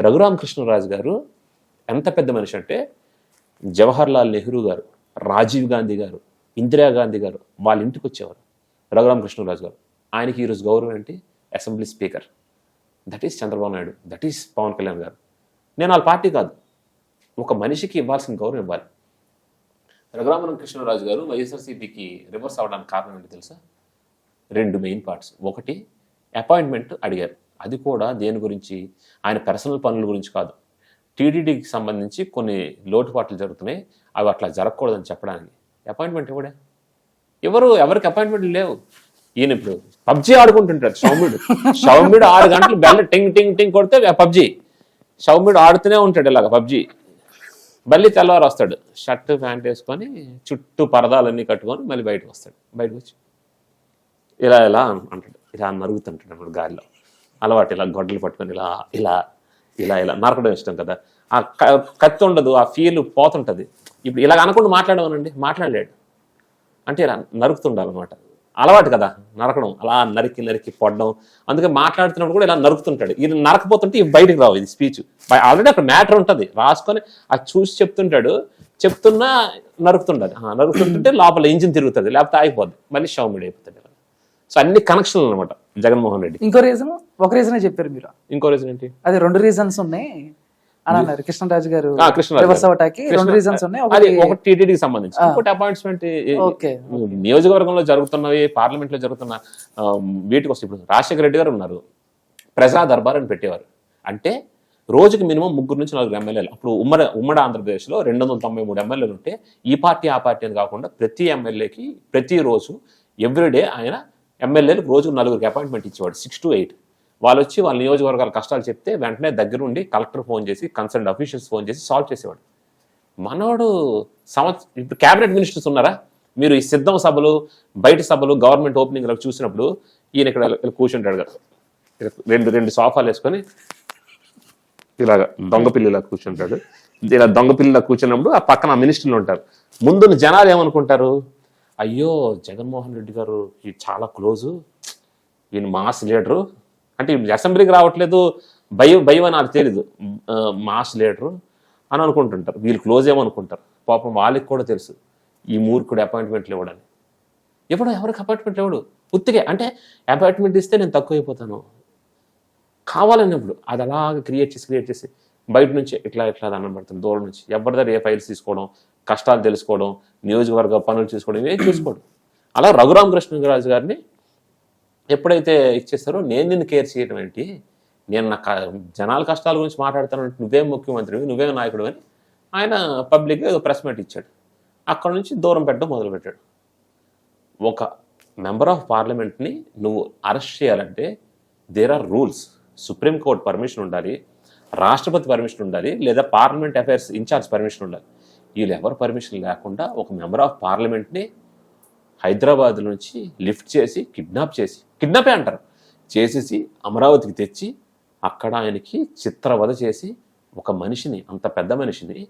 రఘురామకృష్ణరాజు గారు ఎంత పెద్ద మనిషి అంటే జవహర్లాల్ నెహ్రూ గారు రాజీవ్ గాంధీ గారు ఇందిరాగాంధీ గారు వాళ్ళ ఇంటికి వచ్చేవారు. రఘురామకృష్ణరాజు గారు. ఆయనకి ఈరోజు గౌరవం ఏంటి? Assembly speaker. That is Chandrababu Naidu. That is Pavan Kalyan garu. నేను వాళ్ళ పార్టీ కాదు. ఒక మనిషికి ఇవ్వాల్సిన గౌరవం ఇవ్వాలి. రఘురామరం కృష్ణరాజు గారు వైఎస్ఆర్సీపీకి రివర్స్ అవడానికి కారణం ఏంటి తెలుసా? రెండు మెయిన్ పార్ట్స్. ఒకటి అపాయింట్మెంట్ అడిగారు. అది కూడా దేని గురించి? ఆయన పర్సనల్ పనుల గురించి కాదు. టీడీడీకి సంబంధించి కొన్ని లోటుపాట్లు జరుగుతున్నాయి. అవి అట్లా జరగకూడదని చెప్పడానికి. అపాయింట్మెంట్ ఇవ్వడే ఎవరు? ఎవరికి అపాయింట్మెంట్ లేవు. ఈయన ఇప్పుడు పబ్జీ ఆడుకుంటుంటాడు సౌమ్యుడు సౌమ్యుడు ఆరు గంటలు బెల్ల టింగ్ టింగ్ టింగ్ కొడితే పబ్జీ. సౌమ్యుడు ఆడుతూనే ఉంటాడు ఇలాగ పబ్జీ. మళ్ళీ తెల్లవారు వస్తాడు. షర్ట్ ప్యాంట్ వేసుకొని చుట్టూ పరదాలన్నీ కట్టుకొని మళ్ళీ బయటకు వస్తాడు. బయటకు వచ్చి ఇలా ఇలా అంటాడు. ఇలా మరుగుతుంటాడు అప్పుడు గాలిలో. అలవాటు ఇలా గొడ్డలు పట్టుకొని ఇలా ఇలా ఇలా ఇలా నరకడం ఇష్టం కదా. ఆ క- కత్తి ఉండదు ఆ ఫీల్ పోతుంటది. ఇప్పుడు ఇలాగ అనకుండా మాట్లాడమనండి మాట్లాడలేడు. అంటే ఇలా నరుకుతుండాలన్నమాట. అలవాటు కదా నరకడం అలా నరికి నరికి పడడం. అందుకే మాట్లాడుతున్నప్పుడు కూడా ఇలా నరుకుతుంటాడు. ఇది నరకపోతుంటే ఇవి బయటకు రావు ఇది స్పీచ్ ఆల్రెడీ అక్కడ మ్యాటర్ ఉంటుంది. రాసుకొని అది చూసి చెప్తుంటాడు. చెప్తున్నా నరుకుతుండదు ఆ, నరుకుతుంటే లోపల ఇంజిన్ తిరుగుతుంది లేకపోతే ఆగిపోద్ది. మళ్ళీ షౌమిడ్ అయిపోతుంది సో అన్ని కనెక్షన్లు అనమాట జగన్మోహన్ రెడ్డి. ఇంకో రీజన్ ఒక రీజనే చెప్పారు మీరు. ఇంకో రీజన్ ఏంటి? అది రెండు రీజన్స్ ఉన్నాయి అని అన్నారు. కృష్ణరాజు గారు ఆ, కృష్ణరాజు రివర్స్ గారు. అవటానికి రెండు రీజన్స్ ఉన్నాయి. అది ఒకటి ఒక టీటీడీకి సంబంధించి. ఇంకోటి అపాయింట్మెంట్ ఓకే. నియోజకవర్గంలో జరుగుతున్నవి పార్లమెంట్లో జరుగుతున్న వీటికి వస్తే ఇప్పుడు రాజశేఖర రెడ్డి గారు ఉన్నారు. ప్రజా దర్బార్ అని పెట్టేవారు. అంటే రోజుకి మినిమం ముగ్గురు నుంచి నలుగురు ఎమ్మెల్యేలు. అప్పుడు ఉమ్మడి ఉమ్మడి ఆంధ్రప్రదేశ్లో రెండు వందల తొంభై మూడు ఎమ్మెల్యేలు ఉంటే ఈ పార్టీ ఆ పార్టీ అని కాకుండా ప్రతి ఎమ్మెల్యేకి ప్రతిరోజు ఎవ్రీడే ఆయన ఎమ్మెల్యేలకు రోజు నలుగురికి అపాయింట్మెంట్ ఇచ్చేవాడు సిక్స్ టు ఎయిట్ వాళ్ళు వచ్చి వాళ్ళ నియోజకవర్గాల కష్టాలు చెప్తే వెంటనే దగ్గరుండి కలెక్టర్ ఫోన్ చేసి కన్సర్న్ అఫీషియల్స్ ఫోన్ చేసి సాల్వ్ చేసేవాడు. మనోడు సంవత్సరం ఇప్పుడు క్యాబినెట్ మినిస్టర్స్ ఉన్నారా? మీరు ఈ సిద్ధం సభలు బయట సభలు గవర్నమెంట్ ఓపెనింగ్ చూసినప్పుడు ఈయన ఇక్కడ కూర్చుంటాడు కదా. రెండు రెండు సోఫాలు వేసుకొని ఇలాగ దొంగ పిల్లిలా కూర్చుంటాడు. ఇలా దొంగ పిల్లిలా కూర్చున్నప్పుడు ఆ పక్కన మినిస్టర్లు ఉంటారు. ముందున్న జనాలు ఏమనుకుంటారు? అయ్యో జగన్మోహన్ రెడ్డి గారు ఈ చాలా క్లోజు. ఈయన మాస్ లీడరు. అంటే ఈయన అసెంబ్లీకి రావట్లేదు. భయం భయం అని నాకు తెలీదు. మాస్ లీడరు అని అనుకుంటుంటారు. వీళ్ళు క్లోజ్ ఏమనుకుంటారు పాపం వాళ్ళకి కూడా తెలుసు. ఈ మూర్ఖుడు అపాయింట్మెంట్లు ఇవ్వడని. ఎప్పుడు ఎవరికి అపాయింట్మెంట్ ఇవ్వడు? ఉత్తికే. అంటే అపాయింట్మెంట్ ఇస్తే నేను తక్కువ అయిపోతాను కావాలన్నప్పుడు అది అలాగ క్రియేట్ చేసి క్రియేట్ చేసి బయట నుంచి ఇట్లా ఇట్లా దండం దూరం నుంచి. ఎవరి దగ్గర ఏ ఫైల్స్ తీసుకోవడం కష్టాలు తెలుసుకోవడం నియోజకవర్గ పనులు చూసుకోవడం ఇవే చూసుకోవడం. అలా రఘురామకృష్ణరాజు గారిని ఎప్పుడైతే ఇచ్చేస్తారో నేను నిన్ను కేర్ చేయడం ఏంటి? నేను నా క- జనాల కష్టాల గురించి మాట్లాడతాను నువ్వే నువ్వేం ముఖ్యమంత్రివి నువ్వేం నాయకుడు అని ఆయన పబ్లిక్గా ప్రెస్ మీట్ ఇచ్చాడు. అక్కడ నుంచి దూరం పెట్టడం మొదలుపెట్టాడు. ఒక మెంబర్ ఆఫ్ పార్లమెంట్ని నువ్వు అరెస్ట్ చేయాలంటే there are rules supreme court permission ఉండాలి. రాష్ట్రపతి పర్మిషన్ ఉండాలి లేదా పార్లమెంట్ అఫైర్స్ ఇన్ఛార్జ్ పర్మిషన్ ఉండాలి. వీళ్ళు ఎవరు పర్మిషన్ లేకుండా ఒక మెంబర్ ఆఫ్ పార్లమెంట్ని హైదరాబాద్ నుంచి లిఫ్ట్ చేసి కిడ్నాప్ చేసి కిడ్నాపే అంటారు. చేసేసి అమరావతికి తెచ్చి అక్కడ ఆయనకి చిత్రవధ చేసి ఒక మనిషిని అంత పెద్ద మనిషిని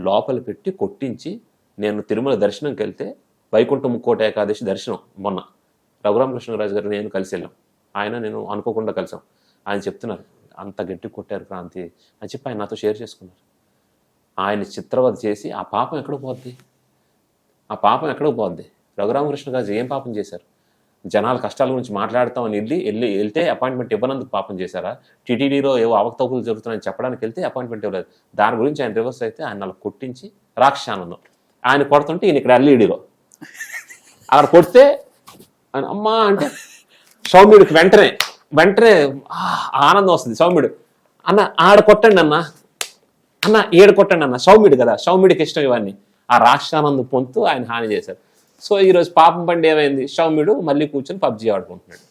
లోపల పెట్టి కొట్టించి నేను తిరుమల దర్శనంకి వెళ్తే వైకుంఠ ముక్కోట ఏకాదశి దర్శనం మొన్న. రఘురామకృష్ణరాజు గారు నేను కలిసి వెళ్ళాం. ఆయన నేను అనుకోకుండా కలిసాం. ఆయన చెప్తున్నారు అంత గట్టి కొట్టారు క్రాంతి అని చెప్పి ఆయన నాతో షేర్ చేసుకున్నారు. ఆయన చిత్రవద చేసి ఆ పాపం ఎక్కడ పోద్ది? ఆ పాపం ఎక్కడికి పోద్ది? రఘురామకృష్ణ గారు ఏం పాపం చేశారు? జనాల కష్టాల గురించి మాట్లాడతామని వెళ్ళి వెళ్ళి వెళ్తే అపాయింట్మెంట్ ఇవ్వనందుకు పాపం చేశారా? టీటీడీలో ఏవో అవకతవకలు జరుగుతున్నాయని చెప్పడానికి వెళ్తే అపాయింట్మెంట్ ఇవ్వలేదు. దాని గురించి ఆయన రివర్స్ అయితే ఆయన అలా కొట్టించి రాక్షానందం ఆయన కొడుతుంటే ఈయన ఇక్కడ ఎల్ఈడిలో. అక్కడ కొడితే ఆయన అమ్మా అంటే సౌమ్యుడికి వెంటనే వెంటనే ఆనందం వస్తుంది సౌమ్యుడు. అన్న ఆడ కొట్టండి అన్న. అన్న ఏడు కొట్టండి అన్న. సౌమ్యుడు కదా సౌమ్యుడికి ఇష్టం ఇవన్నీ. ఆ రాక్షసానందం పొందుతూ ఆయన హాని చేశారు సో ఈరోజు పాపం పండి ఏమైంది? సౌమ్యుడు మళ్ళీ కూర్చొని పబ్జీ ఆడుకుంటున్నాడు.